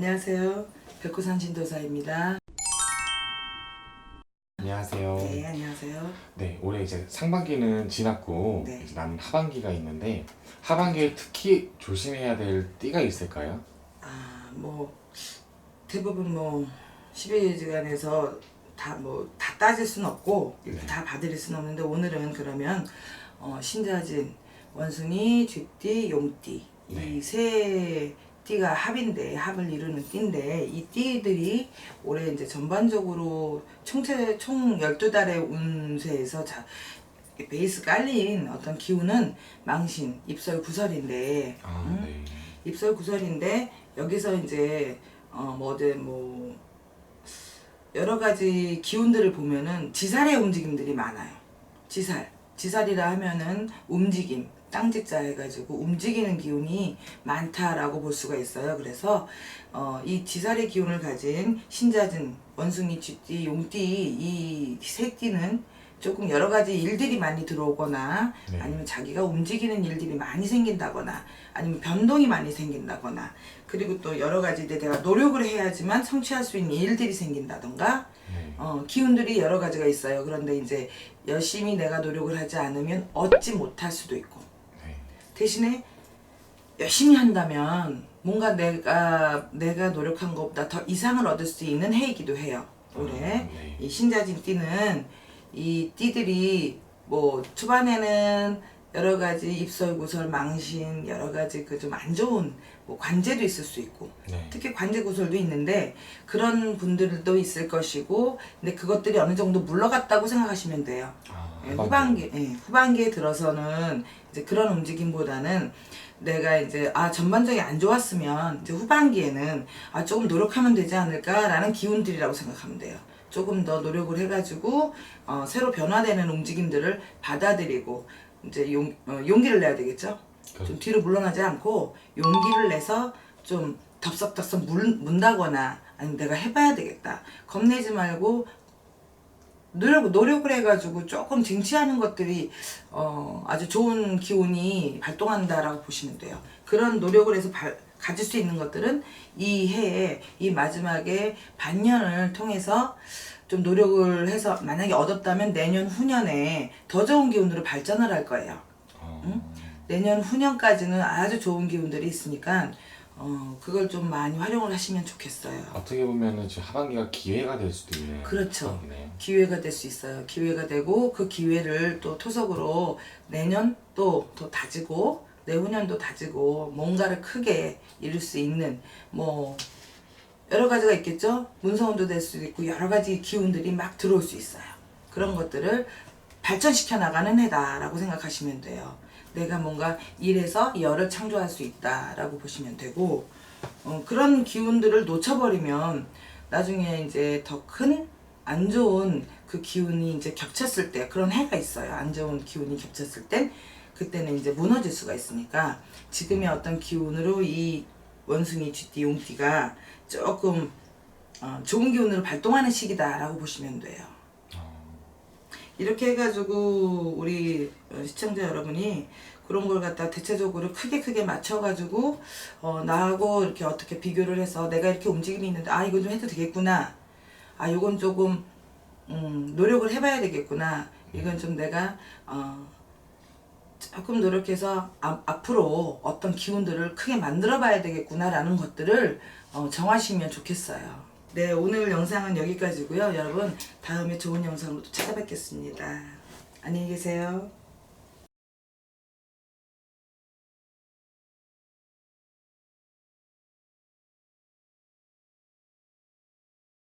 안녕하세요. 백호산 진도사입니다. 안녕하세요. 네, 안녕하세요. 네, 올해 이제 상반기는 지났고 네. 이제 남은 하반기가 있는데 하반기에 특히 조심해야 될 띠가 있을까요? 아, 뭐 대부분 뭐 12일간에서 다 뭐 다 따질 수는 없고 네. 다 봐드릴 수는 없는데 오늘은 그러면 어, 신자진, 원숭이, 쥐띠, 용띠 네. 이세 띠가 합인데 합을 이루는 띠인데 이 띠들이 올해 이제 전반적으로 총체 총 12달의 운세에서 자 베이스 깔린 어떤 기운은 망신, 입설 구설인데 아, 음? 네. 입설 구설인데 여기서 이제 어 뭐든 뭐 여러 가지 기운들을 보면은 지살의 움직임들이 많아요. 지살. 지살이라 하면은 움직임, 땅직자 해가지고 움직이는 기운이 많다라고 볼 수가 있어요. 그래서 어, 이 지살의 기운을 가진 신자진, 원숭이, 쥐띠, 용띠 이 세 띠는 조금 여러 가지 일들이 많이 들어오거나 네. 아니면 자기가 움직이는 일들이 많이 생긴다거나 아니면 변동이 많이 생긴다거나 그리고 또 여러 가지 데 내가 노력을 해야지만 성취할 수 있는 일들이 생긴다던가 네. 어, 기운들이 여러 가지가 있어요. 그런데 이제 열심히 내가 노력을 하지 않으면 얻지 못할 수도 있고 네. 대신에 열심히 한다면 뭔가 내가 내가 노력한 것보다 더 이상을 얻을 수 있는 해이기도 해요. 올해 아, 네. 이 신자진 띠는 이 띠들이 뭐 초반에는 여러 가지 입설 구설 망신 여러 가지 그 좀 안 좋은 뭐 관제도 있을 수 있고 네. 특히 관제 구설도 있는데 그런 분들도 있을 것이고 근데 그것들이 어느 정도 물러갔다고 생각하시면 돼요. 아, 예, 후반기, 예, 후반기에 들어서는 이제 그런 움직임보다는 내가 이제 아 전반적이 안 좋았으면 이제 후반기에는 아 조금 노력하면 되지 않을까라는 기운들이라고 생각하면 돼요. 조금 더 노력을 해가지고 어, 새로 변화되는 움직임들을 받아들이고 이제 용, 어, 용기를 내야 되겠죠. 좀 뒤로 물러나지 않고 용기를 내서 좀 덥석덥석 물, 문다거나 아니면 내가 해봐야 되겠다. 겁내지 말고 노력, 노력을 해가지고 조금 쟁취하는 것들이 어, 아주 좋은 기운이 발동한다라고 보시면 돼요. 그런 노력을 해서 발- 가질 수 있는 것들은 이 해에 이 마지막에 반년을 통해서 좀 노력을 해서 만약에 얻었다면 내년 후년에 더 좋은 기운으로 발전을 할 거예요. 어, 내년 후년까지는 아주 좋은 기운들이 있으니까 어, 그걸 좀 많이 활용을 하시면 좋겠어요. 어떻게 보면은 지금 하반기가 기회가 될 수도 있는 그렇죠. 상황이네요. 기회가 될 수 있어요. 기회가 되고 그 기회를 또 토속으로 내년 또 더 다지고 내후년도 다지고 뭔가를 크게 이룰 수 있는 뭐 여러 가지가 있겠죠. 문서운도 될 수도 있고 여러 가지 기운들이 막 들어올 수 있어요. 그런 것들을 발전시켜 나가는 해다라고 생각하시면 돼요. 내가 뭔가 일에서 열을 창조할 수 있다라고 보시면 되고 어, 그런 기운들을 놓쳐버리면 나중에 이제 더 큰 안 좋은 그 기운이 이제 겹쳤을 때 그런 해가 있어요. 안 좋은 기운이 겹쳤을 땐 그때는 이제 무너질 수가 있으니까 지금의 어떤 기운으로 이 원숭이 쥐띠 용띠가 조금 어, 좋은 기운으로 발동하는 시기다라고 보시면 돼요. 이렇게 해가지고 우리 어, 시청자 여러분이 그런 걸 갖다 대체적으로 크게 크게 맞춰가지고 어, 나하고 이렇게 어떻게 비교를 해서 내가 이렇게 움직임이 있는데 아 이건 좀 해도 되겠구나 아 이건 조금 음, 노력을 해봐야 되겠구나 이건 좀 내가 어, 조금 노력해서 아, 앞으로 어떤 기운들을 크게 만들어 봐야 되겠구나라는 것들을 어, 정하시면 좋겠어요. 네, 오늘 영상은 여기까지고요. 여러분, 다음에 좋은 영상으로 또 찾아뵙겠습니다. 안녕히 계세요.